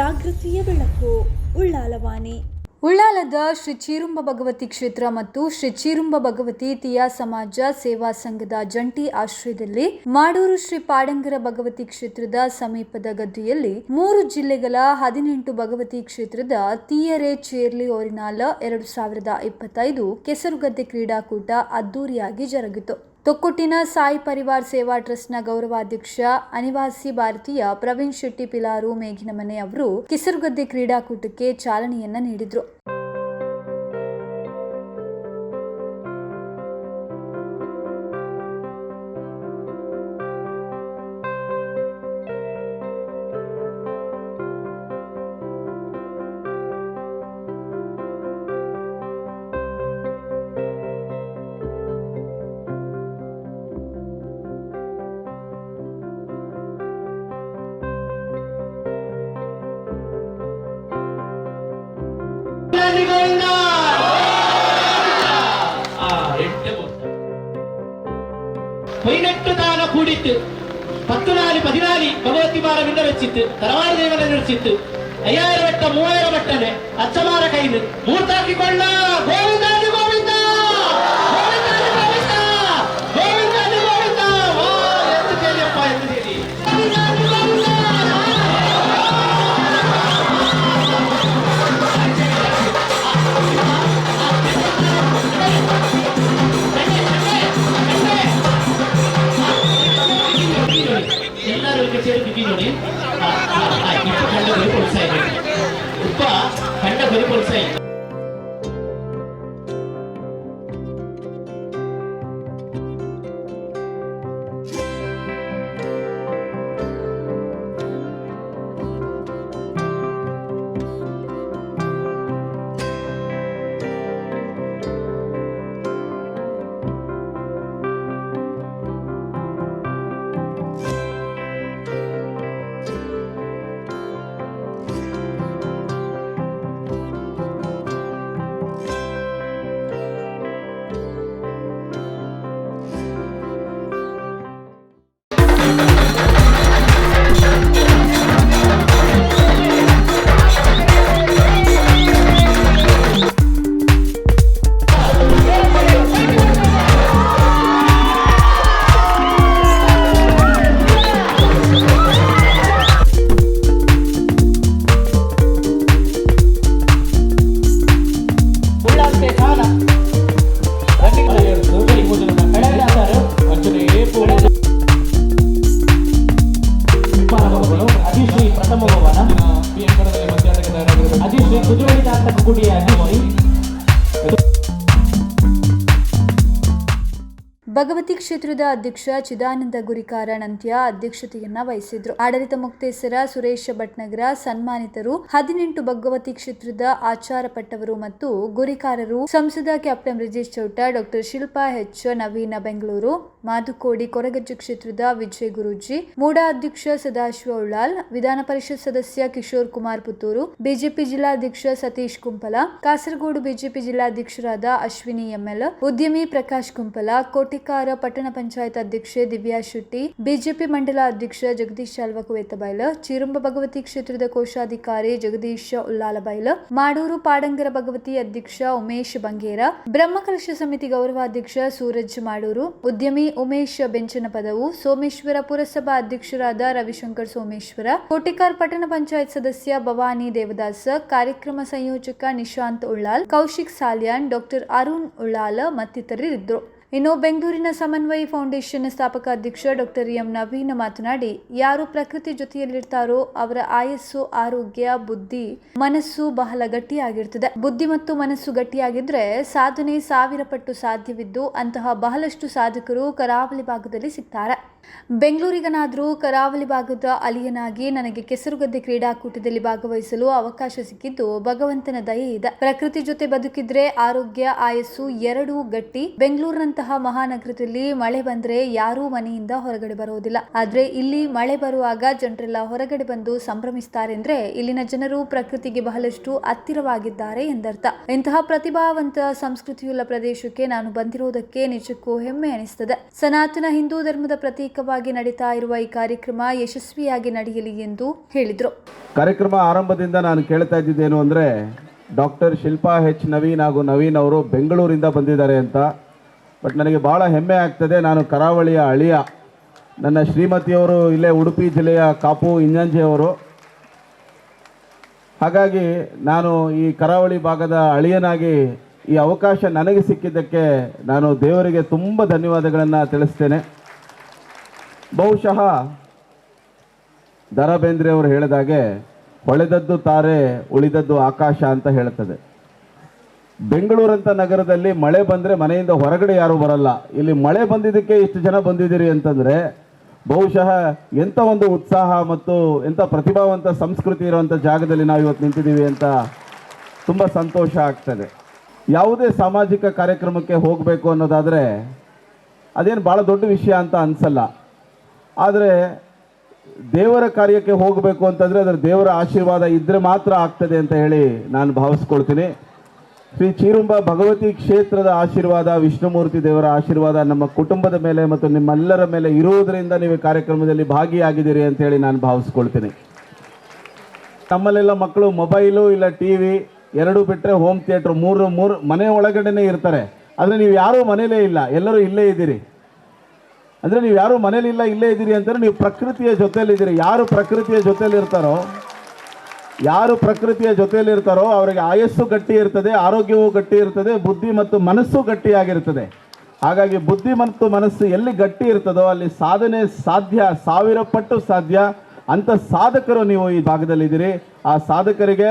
ಜಾಗೃತಿಯ ಬೆಳಕು, ಉಳ್ಳಾಲವಾಣಿ. ಉಳ್ಳಾಲದ ಶ್ರೀ ಚೀರುಂಬ ಭಗವತಿ ಕ್ಷೇತ್ರ ಮತ್ತು ಶ್ರೀ ಚೀರುಂಬ ಭಗವತಿ ತಿಯಾ ಸಮಾಜ ಸೇವಾ ಸಂಘದ ಜಂಟಿ ಆಶ್ರಯದಲ್ಲಿ ಮಾಡೂರು ಶ್ರೀ ಪಾಡಂಗರ ಭಗವತಿ ಕ್ಷೇತ್ರದ ಸಮೀಪದ ಗದ್ದೆಯಲ್ಲಿ ಮೂರು ಜಿಲ್ಲೆಗಳ ಹದಿನೆಂಟು ಭಗವತಿ ಕ್ಷೇತ್ರದ ತೀಯರೆ ಚೇರ್ಲಿ ಓರಿನಾಲ ಎರಡು ಸಾವಿರದ ಇಪ್ಪತ್ತೈದು ಕೆಸರುಗದ್ದೆ ಕ್ರೀಡಾಕೂಟ ಅದ್ದೂರಿಯಾಗಿ ಜರುಗಿತು. ತೊಕ್ಕೊಟ್ಟಿನ ಸಾಯಿ ಪರಿವಾರ್ ಸೇವಾ ಟ್ರಸ್ಟ್ನ ಗೌರವಾಧ್ಯಕ್ಷ ಅನಿವಾಸಿ ಭಾರತೀಯ ಪ್ರವೀಣ್ ಶೆಟ್ಟಿ ಪಿಲಾರು ಮೇಘಿನಮನೆ ಅವರು ಕಿಸರುಗದ್ದೆ ಕ್ರೀಡಾಕೂಟಕ್ಕೆ ಚಾಲನೆಯನ್ನ ನೀಡಿದ್ರು. పైనట్టు దాన కూడిట్టు పత్తునాలి పదినాలి భగవతి మార విన్నరచిత్తు తరవారు దేవన నిరచిత్తు అయ్యాయిరం వట్ట మూవాయిరం వట్టనే అచ్చమార కైను మూర్తాకి కొండ గోవ ಕ್ಷೇತ್ರದ ಅಧ್ಯಕ್ಷ ಚಿದಾನಂದ ಗುರಿಕಾರ ನಂತ್ಯ ಅಧ್ಯಕ್ಷತೆಯನ್ನ ವಹಿಸಿದ್ರು. ಆಡಳಿತ ಮುಕ್ತೇಸರ ಸುರೇಶ ಭಟ್ನಗರ ಸನ್ಮಾನಿತರು, ಹದಿನೆಂಟು ಭಗವತಿ ಕ್ಷೇತ್ರದ ಆಚಾರ ಪಟ್ಟವರು ಮತ್ತು ಗುರಿಕಾರರು ಸಂಸದ captain Brijesh Chowta, doctor Shilpa H Naveena Bengaluru Madukodi Koragajju ಕ್ಷೇತ್ರದ ವಿಜಯ್ ಗುರೂಜಿ ಮೂಡಾ ಅಧ್ಯಕ್ಷ ಸದಾಶಿವ ಉಳ್ಳಾಲ್, ವಿಧಾನ ಪರಿಷತ್ ಸದಸ್ಯ ಕಿಶೋರ್ ಕುಮಾರ್ ಪುತ್ತೂರು, ಬಿಜೆಪಿ ಜಿಲ್ಲಾಧ್ಯಕ್ಷ ಸತೀಶ್ ಕುಂಪಲ, ಕಾಸರಗೋಡು ಬಿಜೆಪಿ ಜಿಲ್ಲಾಧ್ಯಕ್ಷರಾದ ಅಶ್ವಿನಿ ಎಂಎಲ್, ಉದ್ಯಮಿ ಪ್ರಕಾಶ್ ಕುಂಪಲ, ಕೋಟಿಕಾರ ಪಟ್ಟಣ ಪಂಚಾಯತ್ ಅಧ್ಯಕ್ಷೆ ದಿವ್ಯಾ ಶೆಟ್ಟಿ, ಬಿಜೆಪಿ ಮಂಡಲ ಅಧ್ಯಕ್ಷ ಜಗದೀಶ್ ಶಾಲ್ವಕವೇತಬೈಲ ಚಿರುಂಬ ಭಗವತಿ ಕ್ಷೇತ್ರದ ಕೋಶಾಧಿಕಾರಿ ಜಗದೀಶ್ ಉಲ್ಲಾಲಬೈಲ ಮಾಡೂರು ಪಾಡಂಗರ ಭಗವತಿ ಅಧ್ಯಕ್ಷ ಉಮೇಶ್ ಬಂಗೇರ ಬ್ರಹ್ಮಕಲಶ ಸಮಿತಿ ಗೌರವಾಧ್ಯಕ್ಷ ಸೂರಜ್ ಮಾಡೂರು, ಉದ್ಯಮಿ ಉಮೇಶ್ ಬೆಂಚನ ಪದವು ಸೋಮೇಶ್ವರ ಪುರಸಭಾ ಅಧ್ಯಕ್ಷರಾದ ರವಿಶಂಕರ್ ಸೋಮೇಶ್ವರ, ಕೋಟಿಕಾರ್ ಪಟ್ಟಣ ಪಂಚಾಯತ್ ಸದಸ್ಯ ಭವಾನಿ ದೇವದಾಸ್, ಕಾರ್ಯಕ್ರಮ ಸಂಯೋಜಕ ನಿಶಾಂತ್ ಉಳ್ಳಾಲ್, ಕೌಶಿಕ್ ಸಾಲ್ಯಾನ್, ಡಾಕ್ಟರ್ ಅರುಣ್ ಉಳ್ಳಾಲ್ ಮತ್ತಿತರರಿದ್ದರು. ಇನ್ನು ಬೆಂಗಳೂರಿನ ಸಮನ್ವಯ ಫೌಂಡೇಶನ್ ಸ್ಥಾಪಕ ಅಧ್ಯಕ್ಷ ಡಾಕ್ಟರ್ ಎಂ ನವೀನ್ ಮಾತನಾಡಿ, ಯಾರು ಪ್ರಕೃತಿ ಜೊತೆಯಲ್ಲಿರ್ತಾರೋ ಅವರ ಆಯಸ್ಸು, ಆರೋಗ್ಯ, ಬುದ್ಧಿ, ಮನಸ್ಸು ಬಹಳ ಗಟ್ಟಿಯಾಗಿರ್ತದೆ. ಬುದ್ಧಿ ಮತ್ತು ಮನಸ್ಸು ಗಟ್ಟಿಯಾಗಿದ್ರೆ ಸಾಧನೆ ಸಾವಿರ ಪಟ್ಟು ಸಾಧ್ಯವಿದ್ದು ಅಂತಹ ಬಹಳಷ್ಟು ಸಾಧಕರು ಕರಾವಳಿ ಭಾಗದಲ್ಲಿ ಸಿಗ್ತಾರೆ. ಬೆಂಗಳೂರಿಗನಾದರೂ ಕರಾವಳಿ ಭಾಗದ ಅಲಿಯನಾಗಿ ನನಗೆ ಕೆಸರುಗದ್ದೆ ಕ್ರೀಡಾಕೂಟದಲ್ಲಿ ಭಾಗವಹಿಸಲು ಅವಕಾಶ ಸಿಕ್ಕಿದ್ದು ಭಗವಂತನ ದಯೆ ಇದೆ. ಪ್ರಕೃತಿ ಜೊತೆ ಬದುಕಿದ್ರೆ ಆರೋಗ್ಯ, ಆಯಸ್ಸು ಎರಡೂ ಗಟ್ಟಿ. ಬೆಂಗಳೂರಿನಂತಹ ಮಹಾನಗರದಲ್ಲಿ ಮಳೆ ಬಂದ್ರೆ ಯಾರೂ ಮನೆಯಿಂದ ಹೊರಗಡೆ ಬರೋದಿಲ್ಲ. ಆದ್ರೆ ಇಲ್ಲಿ ಮಳೆ ಬರುವಾಗ ಜನರೆಲ್ಲ ಹೊರಗಡೆ ಬಂದು ಸಂಭ್ರಮಿಸ್ತಾರೆಂದ್ರೆ ಇಲ್ಲಿನ ಜನರು ಪ್ರಕೃತಿಗೆ ಬಹಳಷ್ಟು ಹತ್ತಿರವಾಗಿದ್ದಾರೆ ಎಂದರ್ಥ. ಇಂತಹ ಪ್ರತಿಭಾವಂತ ಸಂಸ್ಕೃತಿಯುಳ್ಳ ಪ್ರದೇಶಕ್ಕೆ ನಾನು ಬಂದಿರೋದಕ್ಕೆ ನಿಜಕ್ಕೂ ಹೆಮ್ಮೆ ಅನಿಸ್ತದೆ. ಸನಾತನ ಹಿಂದೂ ಧರ್ಮದ ಪ್ರತೀಕ ಪ್ರತ್ಯೇಕವಾಗಿ ನಡೀತಾ ಇರುವ ಈ ಕಾರ್ಯಕ್ರಮ ಯಶಸ್ವಿಯಾಗಿ ನಡೆಯಲಿ ಎಂದು ಹೇಳಿದರು. ಕಾರ್ಯಕ್ರಮ ಆರಂಭದಿಂದ ನಾನು ಕೇಳ್ತಾ ಇದ್ದಿದ್ದೇನು ಅಂದರೆ ಡಾಕ್ಟರ್ ಶಿಲ್ಪಾ ಹೆಚ್ ನವೀನ್ ಹಾಗೂ ನವೀನ್ ಅವರು ಬೆಂಗಳೂರಿಂದ ಬಂದಿದ್ದಾರೆ ಅಂತ. ಬಟ್ ನನಗೆ ಭಾಳ ಹೆಮ್ಮೆ ಆಗ್ತದೆ, ನಾನು ಕರಾವಳಿಯ ಅಳಿಯ. ನನ್ನ ಶ್ರೀಮತಿಯವರು ಇಲ್ಲೇ ಉಡುಪಿ ಜಿಲ್ಲೆಯ ಕಾಪು ಇಂಜಾಂಜಿಯವರು ಹಾಗಾಗಿ ನಾನು ಈ ಕರಾವಳಿ ಭಾಗದ ಅಳಿಯನಾಗಿ ಈ ಅವಕಾಶ ನನಗೆ ಸಿಕ್ಕಿದ್ದಕ್ಕೆ ನಾನು ದೇವರಿಗೆ ತುಂಬ ಧನ್ಯವಾದಗಳನ್ನು ತಿಳಿಸ್ತೇನೆ. ಬಹುಶಃ ದರ ಬೇಂದ್ರೆ ಅವರು ಹೇಳಿದಾಗೆ ಹೊಳೆದದ್ದು ತಾರೆ, ಉಳಿದದ್ದು ಆಕಾಶ ಅಂತ ಹೇಳ್ತದೆ. ಬೆಂಗಳೂರಂತ ನಗರದಲ್ಲಿ ಮಳೆ ಬಂದರೆ ಮನೆಯಿಂದ ಹೊರಗಡೆ ಯಾರೂ ಬರಲ್ಲ. ಇಲ್ಲಿ ಮಳೆ ಬಂದಿದ್ದಕ್ಕೆ ಇಷ್ಟು ಜನ ಬಂದಿದ್ದೀರಿ ಅಂತಂದರೆ ಬಹುಶಃ ಎಂಥ ಒಂದು ಉತ್ಸಾಹ ಮತ್ತು ಎಂಥ ಪ್ರತಿಭಾವಂತ ಸಂಸ್ಕೃತಿ ಇರುವಂಥ ಜಾಗದಲ್ಲಿ ನಾವು ಇವತ್ತು ನಿಂತಿದ್ದೀವಿ ಅಂತ ತುಂಬ ಸಂತೋಷ ಆಗ್ತದೆ. ಯಾವುದೇ ಸಾಮಾಜಿಕ ಕಾರ್ಯಕ್ರಮಕ್ಕೆ ಹೋಗಬೇಕು ಅನ್ನೋದಾದರೆ ಅದೇನು ಭಾಳ ದೊಡ್ಡ ವಿಷಯ ಅಂತ ಅನಿಸಲ್ಲ. ಆದರೆ ದೇವರ ಕಾರ್ಯಕ್ಕೆ ಹೋಗಬೇಕು ಅಂತಂದರೆ ಅದರ ದೇವರ ಆಶೀರ್ವಾದ ಇದ್ದರೆ ಮಾತ್ರ ಆಗ್ತದೆ ಅಂತ ಹೇಳಿ ನಾನು ಭಾವಿಸ್ಕೊಳ್ತೀನಿ. ಶ್ರೀ ಚೀರುಂಬ ಭಗವತಿ ಕ್ಷೇತ್ರದ ಆಶೀರ್ವಾದ, ವಿಷ್ಣುಮೂರ್ತಿ ದೇವರ ಆಶೀರ್ವಾದ ನಮ್ಮ ಕುಟುಂಬದ ಮೇಲೆ ಮತ್ತು ನಿಮ್ಮೆಲ್ಲರ ಮೇಲೆ ಇರುವುದರಿಂದ ನೀವು ಕಾರ್ಯಕ್ರಮದಲ್ಲಿ ಭಾಗಿಯಾಗಿದ್ದೀರಿ ಅಂತ ಹೇಳಿ ನಾನು ಭಾವಿಸ್ಕೊಳ್ತೀನಿ. ನಮ್ಮಲ್ಲೆಲ್ಲ ಮಕ್ಕಳು ಮೊಬೈಲು ಇಲ್ಲ ಟಿ ವಿ ಎರಡು ಬಿಟ್ಟರೆ ಹೋಮ್ ಥಿಯೇಟ್ರ್ ಮೂರು ಮೂರು ಮನೆ ಒಳಗಡೆನೇ ಇರ್ತಾರೆ. ಆದರೆ ನೀವು ಯಾರೂ ಮನೇಲೇ ಇಲ್ಲ. ಎಲ್ಲರೂ ಇಲ್ಲೇ ಇದ್ದೀರಿ. ಅಂದರೆ ನೀವು ಯಾರು ಮನೇಲಿಲ್ಲ ಇಲ್ಲೇ ಇದ್ದೀರಿ ಅಂದರೆ ನೀವು ಪ್ರಕೃತಿಯ ಜೊತೆಯಲ್ಲಿದ್ದೀರಿ ಯಾರು ಪ್ರಕೃತಿಯ ಜೊತೆಯಲ್ಲಿ ಇರ್ತಾರೋ, ಯಾರು ಪ್ರಕೃತಿಯ ಜೊತೆಯಲ್ಲಿರ್ತಾರೋ ಅವರಿಗೆ ಆಯಸ್ಸು ಗಟ್ಟಿ ಇರ್ತದೆ, ಆರೋಗ್ಯವೂ ಗಟ್ಟಿ ಇರ್ತದೆ, ಬುದ್ಧಿ ಮತ್ತು ಮನಸ್ಸು ಗಟ್ಟಿಯಾಗಿರ್ತದೆ. ಹಾಗಾಗಿ ಬುದ್ಧಿ ಮತ್ತು ಮನಸ್ಸು ಎಲ್ಲಿ ಗಟ್ಟಿ ಇರ್ತದೋ, ಅಲ್ಲಿ ಸಾಧನೆ ಸಾಧ್ಯ, ಸಾವಿರ ಪಟ್ಟು ಸಾಧ್ಯ. ಅಂತ ಸಾಧಕರು ನೀವು ಈ ಭಾಗದಲ್ಲಿದ್ದೀರಿ ಆ ಸಾಧಕರಿಗೆ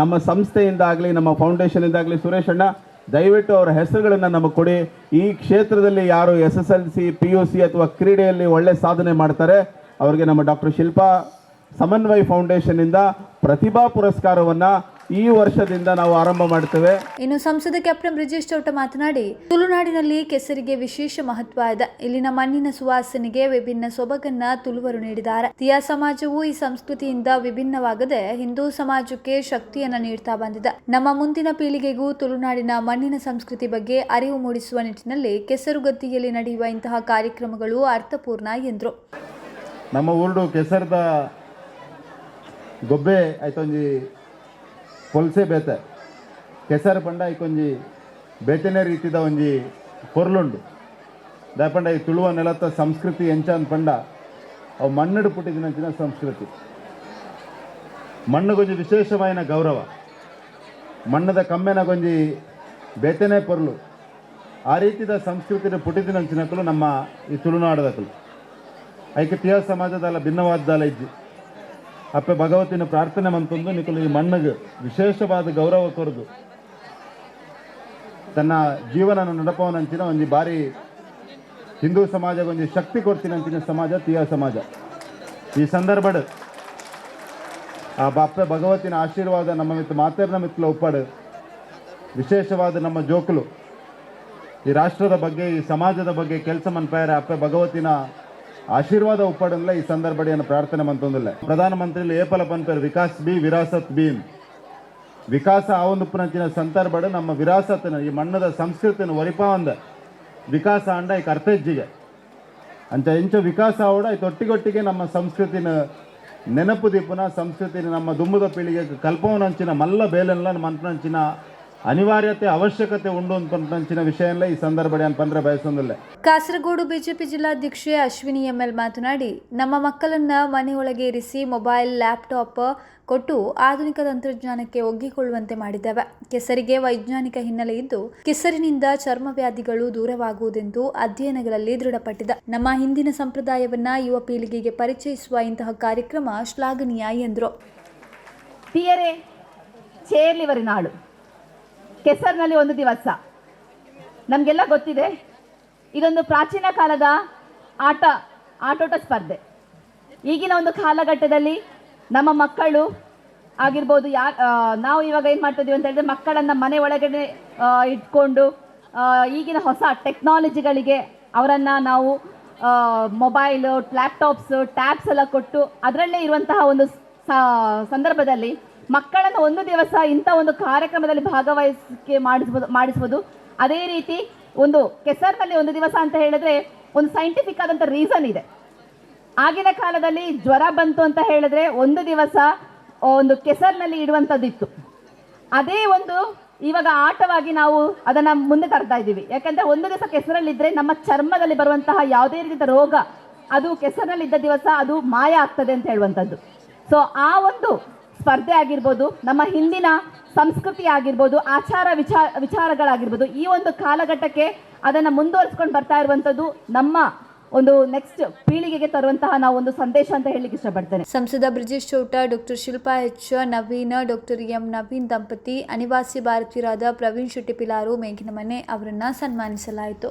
ನಮ್ಮ ಸಂಸ್ಥೆಯಿಂದಾಗಲಿ, ನಮ್ಮ ನಮ್ಮ ಫೌಂಡೇಶನಿಂದಾಗಲಿ ಸುರೇಶ್ ಅಣ್ಣ ದಯವಿಟ್ಟು ಅವರ ಹೆಸರುಗಳನ್ನು ನಮಗೆ ಕೊಡಿ. ಈ ಕ್ಷೇತ್ರದಲ್ಲಿ ಯಾರು S S L C P U C ಅಥವಾ ಕ್ರೀಡೆಯಲ್ಲಿ ಒಳ್ಳೆ ಸಾಧನೆ ಮಾಡ್ತಾರೆ, ಅವರಿಗೆ ನಮ್ಮ ಡಾಕ್ಟರ್ ಶಿಲ್ಪಾ ಸಮನ್ವಯ್ ಫೌಂಡೇಶನ್ನಿಂದ ಪ್ರತಿಭಾ ಪುರಸ್ಕಾರವನ್ನು ಈ ವರ್ಷದಿಂದ ನಾವು ಆರಂಭ ಮಾಡ್ತೇವೆ. ಇನ್ನು ಸಂಸದ ಕ್ಯಾಪ್ಟನ್ ಬ್ರಿಜೇಶ್ ಚೌಟ ಮಾತನಾಡಿ ತುಳುನಾಡಿನಲ್ಲಿ ಕೆಸರಿಗೆ ವಿಶೇಷ ಮಹತ್ವ ಇದೆ. ಇಲ್ಲಿನ ಮಣ್ಣಿನ ಸುವಾಸನೆಗೆ ವಿಭಿನ್ನ ಸೊಬಗನ್ನ ತುಳುವರು ನೀಡಿದ್ದಾರೆ. ತಿಯಾ ಸಮಾಜವು ಈ ಸಂಸ್ಕೃತಿಯಿಂದ ವಿಭಿನ್ನವಾಗದೆ ಹಿಂದೂ ಸಮಾಜಕ್ಕೆ ಶಕ್ತಿಯನ್ನ ನೀಡ್ತಾ ಬಂದಿದೆ. ನಮ್ಮ ಮುಂದಿನ ಪೀಳಿಗೆಗೂ ತುಳುನಾಡಿನ ಮಣ್ಣಿನ ಸಂಸ್ಕೃತಿ ಬಗ್ಗೆ ಅರಿವು ಮೂಡಿಸುವ ನಿಟ್ಟಿನಲ್ಲಿ ಕೆಸರುಗದ್ದಿಯಲ್ಲಿ ನಡೆಯುವ ಇಂತಹ ಕಾರ್ಯಕ್ರಮಗಳು ಅರ್ಥಪೂರ್ಣ ಎಂದರು. ನಮ್ಮ ಊರು ಕೆಸರದ ಗೊಬ್ಬೆ ಆಯ್ತೊಂಜಿ ಪೊಲ್ಸೆ ಬೇತೆ. ಕೆಸರು ಪಂಡ ಐಕೊಂಜಿ ಬೇತನೆ ರೀತಿದ ಒಂಜಿ ಪೊರ್ಲುಂಡು. ದಾಪಂಡ ಈ ತುಳುವ ನೆಲತ್ತ ಸಂಸ್ಕೃತಿ ಎಂಚಾನ್ ಪಂಡ, ಅವು ಮಣ್ಣಡು ಪುಟ್ಟಿದಿನಂಚಿನ ಸಂಸ್ಕೃತಿ. ಮಣ್ಣುಗೊಂಜಿ ವಿಶೇಷమైన ಗೌರವ. ಮಣ್ಣದ ಕಮ್ಮೆನ ಗೊಂಜಿ ಬೇತೆನೆ ಪೊರ್ಲು. ಆ ರೀತಿದ ಸಂಸ್ಕೃತಿನ ಪುಟ್ಟಿದಿನಂಚಿನಕ್ಕಲು ನಮ್ಮ ಈ ತುಳುನಾಡದಕ್ಕಲು ಐಕೆ ತಿಯ ಸಮಾಜದಲ್ಲ ಭಿನ್ನವಾದ್ದಲ್ಲ ಇಜ್ಜಿ ಅಪ್ಪೆ ಭಗವತಿನ ಪ್ರಾರ್ಥನೆ ಮಂತಂದು ನಿಕಲು ಈ ಮಣ್ಣಿಗೆ ವಿಶೇಷವಾದ ಗೌರವ ಕೊರದು ತನ್ನ ಜೀವನ ನಡಪವನಂಚಿನ ಒಂದು ಬಾರಿ ಹಿಂದೂ ಸಮಾಜ ಒಂದು ಶಕ್ತಿ ಕೊಡ್ತೀನಂತಿನ ಸಮಾಜ, ತೀಯ ಸಮಾಜ. ಈ ಸಂದರ್ಭಡ್ ಆ ಬಾಪ್ಪ ಭಗವತಿನ ಆಶೀರ್ವಾದ ನಮ್ಮ ಮಿತ್ ಮಾತೇರ್ನ ಮಿತ್ಲ ಉಪ್ಪಡು ವಿಶೇಷವಾದ ನಮ್ಮ ಜೋಕುಲು. ಈ ರಾಷ್ಟ್ರದ ಬಗ್ಗೆ, ಈ ಸಮಾಜದ ಬಗ್ಗೆ ಕೆಲಸ ಮನ್ಪಾಯರ ಅಪ್ಪ ಭಗವತಿನ ಆಶೀರ್ವಾದ ಉಪ್ಪಡನ್ಲ ಈ ಸಂದರ್ಭಡಿಯನ್ನು ಪ್ರಾರ್ಥನೆ ಮಂತೊಂದಿಲ್ಲ ಪ್ರಧಾನಮಂತ್ರಿ ಏಪಲ ಪನ್ಪೇರು ವಿಕಾಸ್ ಬಿ, ವಿರಾಸತ್ ಬೀನ್ ವಿಕಾಸ ಆವೊಂದುಪ್ಪುನಂಚಿನ ಸಂದರ್ಭ ನಮ್ಮ ವಿರಾಸತನ ಈ ಮಣ್ಣದ ಸಂಸ್ಕೃತಿನ ಒರಿಪಾವಂದ ವಿಕಾಸ ಅಂಡ ಈ ಕರ್ತಜ್ಜಿಗೆ. ಅಂಚ ಇಂಚ ವಿಕಾಸ ಅವಡ ಈ ತೊಟ್ಟಿಗೊಟ್ಟಿಗೆ ನಮ್ಮ ಸಂಸ್ಕೃತಿನ ನೆನಪು ದಿಪ್ಪುನ ಸಂಸ್ಕೃತಿನ ನಮ್ಮ ದುಮ್ಮದ ಪೀಳಿಗೆ ಕಲ್ಪವನಂಚಿನ ಮಲ್ಲ ಬೇಲೆಲ್ಲ ಮಂತ್ರಂಚಿನ ಅನಿವಾರ್ಯತೆ ಅವಶ್ಯಕತೆ ಉಂಡು ಅಂತಂಚಿನ ವಿಷಯ ಈ ಸಂದರ್ಭ ಏನಪ್ಪಂದ್ರೆ ಬಯಸೊಂದಿಲ್ಲ. ಕಾಸರಗೋಡು ಬಿಜೆಪಿ ಜಿಲ್ಲಾಧ್ಯಕ್ಷೆ ಅಶ್ವಿನಿ ಎಂಎಲ್ ಮಾತನಾಡಿ ನಮ್ಮ ಮಕ್ಕಳನ್ನ ಮನೆಯೊಳಗೆ ಇರಿಸಿ ಮೊಬೈಲ್ ಲ್ಯಾಪ್ಟಾಪ್ ಕೊಟ್ಟು ಆಧುನಿಕ ತಂತ್ರಜ್ಞಾನಕ್ಕೆ ಒಗ್ಗಿಕೊಳ್ಳುವಂತೆ ಮಾಡಿದ್ದೇವೆ ಕೆಸರಿಗೆ ವೈಜ್ಞಾನಿಕ ಹಿನ್ನೆಲೆ ಇದ್ದು ಕೆಸರಿನಿಂದ ಚರ್ಮ ವ್ಯಾಧಿಗಳು ದೂರವಾಗುವುದೆಂದು ಅಧ್ಯಯನಗಳಲ್ಲಿ ದೃಢಪಟ್ಟಿದೆ. ನಮ್ಮ ಹಿಂದಿನ ಸಂಪ್ರದಾಯವನ್ನ ಯುವ ಪೀಳಿಗೆಗೆ ಪರಿಚಯಿಸುವ ಇಂತಹ ಕಾರ್ಯಕ್ರಮ ಶ್ಲಾಘನೀಯ ಎಂದರು. ಪಿಯರೆ ಚೇರ್ಲಿವರಿ ನಾಳು. ಕೆಸರಿನಲ್ಲಿ ಒಂದು ದಿವಸ. ನಮಗೆಲ್ಲ ಗೊತ್ತಿದೆ, ಇದೊಂದು ಪ್ರಾಚೀನ ಕಾಲದ ಆಟ, ಆಟೋಟ ಸ್ಪರ್ಧೆ. ಈಗಿನ ಒಂದು ಕಾಲಘಟ್ಟದಲ್ಲಿ ನಮ್ಮ ಮಕ್ಕಳು ಆಗಿರ್ಬೋದು ಯಾ ನಾವು ಇವಾಗ ಏನು ಮಾಡ್ತಿದ್ದೀವಿ ಅಂತ ಹೇಳಿದ್ರೆ ಮಕ್ಕಳನ್ನು ಮನೆ ಒಳಗಡೆ ಇಟ್ಕೊಂಡು ಈಗಿನ ಹೊಸ ಟೆಕ್ನಾಲಜಿಗಳಿಗೆ ಅವರನ್ನು ನಾವು ಮೊಬೈಲು, ಲ್ಯಾಪ್ಟಾಪ್ಸು, ಟ್ಯಾಬ್ಸ್ ಎಲ್ಲ ಕೊಟ್ಟು ಅದರಲ್ಲೇ ಇರುವಂತಹ ಒಂದು ಸಂದರ್ಭದಲ್ಲಿ ಮಕ್ಕಳನ್ನು ಒಂದು ದಿವಸ ಇಂಥ ಒಂದು ಕಾರ್ಯಕ್ರಮದಲ್ಲಿ ಭಾಗವಹಿಸಿಕೆ ಮಾಡಿಸ್ಬೋದು ಮಾಡಿಸ್ಬೋದು. ಅದೇ ರೀತಿ ಒಂದು ಕೆಸರ್ನಲ್ಲಿ ಒಂದು ದಿವಸ ಅಂತ ಹೇಳಿದ್ರೆ ಒಂದು ಸೈಂಟಿಫಿಕ್ ಆದಂಥ ರೀಸನ್ ಇದೆ. ಆಗಿನ ಕಾಲದಲ್ಲಿ ಜ್ವರ ಬಂತು ಅಂತ ಹೇಳಿದ್ರೆ ಒಂದು ದಿವಸ ಒಂದು ಕೆಸರ್ನಲ್ಲಿ ಇಡುವಂಥದ್ದಿತ್ತು ಅದೇ ಒಂದು ಇವಾಗ ಆಟವಾಗಿ ನಾವು ಅದನ್ನು ಮುಂದೆ ತರ್ತಾ ಇದ್ದೀವಿ. ಯಾಕಂದ್ರೆ ಒಂದು ದಿವಸ ಕೆಸರಲ್ಲಿದ್ದರೆ ನಮ್ಮ ಚರ್ಮದಲ್ಲಿ ಬರುವಂತಹ ಯಾವುದೇ ರೀತಿಯ ರೋಗ, ಅದು ಕೆಸರಿನಲ್ಲಿದ್ದ ದಿವಸ ಅದು ಮಾಯ ಆಗ್ತದೆ ಅಂತ ಹೇಳುವಂಥದ್ದು. ಸೊ ಆ ಒಂದು ಸ್ಪರ್ಧೆ ಆಗಿರ್ಬೋದು, ನಮ್ಮ ಹಿಂದಿನ ಸಂಸ್ಕೃತಿ ಆಗಿರ್ಬೋದು, ಆಚಾರ ವಿಚಾರ, ವಿಚಾರಗಳಾಗಿರ್ಬೋದು, ಈ ಒಂದು ಕಾಲಘಟ್ಟಕ್ಕೆ ಅದನ್ನು ಮುಂದುವರಿಸ್ಕೊಂಡು ಬರ್ತಾ ಇರುವಂಥದ್ದು ನಮ್ಮ ಒಂದು ನೆಕ್ಸ್ಟ್ ಪೀಳಿಗೆಗೆ ತರುವಂತಹ ನಾವು ಒಂದು ಸಂದೇಶ ಅಂತ ಹೇಳಲಿಕ್ಕೆ ಇಷ್ಟಪಡ್ತೇನೆ. ಸಂಸದ Brijesh Chowta, doctor Shilpa H, Naveen, doctor M Naveen ದಂಪತಿ, ಅನಿವಾಸಿ ಭಾರತೀಯರಾದ ಪ್ರವೀಣ್ ಶೆಟ್ಟಿ ಪಿಲಾರು ಮೇಘಿನ ಮನೆ ಅವರನ್ನು ಸನ್ಮಾನಿಸಲಾಯಿತು.